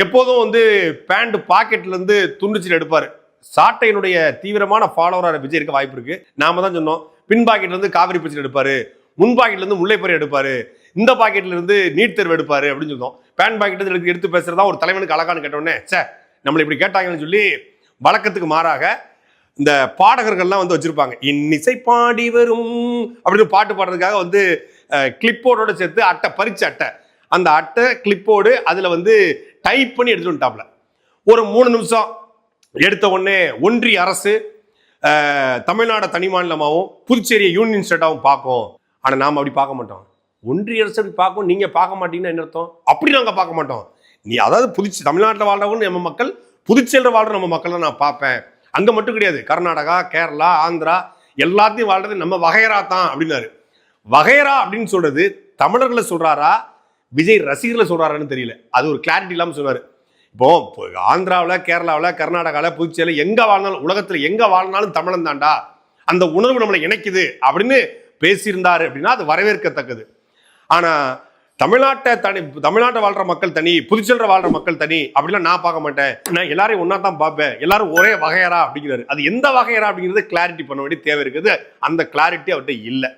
எப்போதும் வந்து பேண்ட் பாக்கெட்ல இருந்து எடுப்பார் எடுப்பாரு. சாட்டையினுடைய தீவிரமான ஃபாலோவராக விஜய் இருக்க வாய்ப்பு இருக்கு. நாம தான் சொன்னோம் பின் பாக்கெட்ல இருந்து காவிரி பிரச்சனை எடுப்பாரு முன் பாக்கெட்ல இருந்து முல்லைப்பறி எடுப்பாரு இந்த பாக்கெட்ல இருந்து நீட் தேர்வு எடுப்பாரு அப்படின்னு சொன்னோம். பேண்ட் பாக்கெட்லேருந்து எடுத்து எடுத்து பேசுறதா ஒரு தலைவனுக்கு அழகான்னு கேட்டோடனே சே நம்மளை இப்படி கேட்டாங்கன்னு சொல்லி வழக்கத்துக்கு மாறாக இந்த பாடகர்கள்லாம் வந்து வச்சிருப்பாங்க. இன்னிசை பாடி வரும் அப்படின்னு பாட்டு பாடுறதுக்காக வந்து கிளிப்போர்டோட சேர்த்து அட்டை பறிச்சு அட்டை. அந்த அட்டை கிளிப்போடு அதில் வந்து டைப் பண்ணி எடுத்துட்டு வந்துட்டாப்ல ஒரு மூணு நிமிஷம் எடுத்த உடனே ஒன்றிய அரசு தமிழ்நாடு தனி மாநிலமாகவும் புதுச்சேரியை யூனியன் ஸ்டேட்டாகவும் பார்க்கும். ஆனால் நாம் அப்படி பார்க்க மாட்டோம். ஒன்றிய அரசு அப்படி பார்க்கும் நீங்கள் பார்க்க மாட்டீங்கன்னா என்ன அர்த்தம்? அப்படி நாங்கள் பார்க்க மாட்டோம். நீ அதாவது புதுச்சி தமிழ்நாட்டில் வாழ்றவங்க நம்ம மக்கள் புதுச்சேரியில் வாழ்கிற நம்ம மக்களை நான் பார்ப்பேன். அங்கே மட்டும் கிடையாது. கர்நாடகா கேரளா ஆந்திரா எல்லாத்தையும் வாழ்றது நம்ம வகையரா தான் அப்படின்னாரு. வகையரா அப்படின்னு சொல்றது தமிழர்களை சொல்றாரா? விஜய் ரசிகர்களை சொல்றாருன்னு தெரியல. அது ஒரு கிளாரிட்டி இல்லாமல் சொன்னார் இப்போ ஆந்திராவில் கேரளாவில் கர்நாடகாவில் புதுச்சேரியில் எங்கே வாழ்ந்தாலும் உலகத்தில் எங்கே வாழ்ந்தாலும் தமிழன் தாண்டா அந்த உணர்வு நம்மளை இணைக்குது அப்படின்னு பேசியிருந்தாரு அப்படின்னா அது வரவேற்கத்தக்கது. ஆனால் தமிழ்நாட்டை தனி தமிழ்நாட்டை வாழ்ற மக்கள் தனி புதுச்சேரியில் வாழ்ற மக்கள் தனி அப்படிலாம் நான் பார்க்க மாட்டேன். நான் எல்லாரையும் ஒன்றா தான் பார்ப்பேன். எல்லாரும் ஒரே வகையரா அப்படிங்கிறாரு. அது எந்த வகையரா அப்படிங்கிறது கிளாரிட்டி பண்ண வேண்டிய தேவை இருக்குது. அந்த கிளாரிட்டி அவர்கிட்ட இல்லை.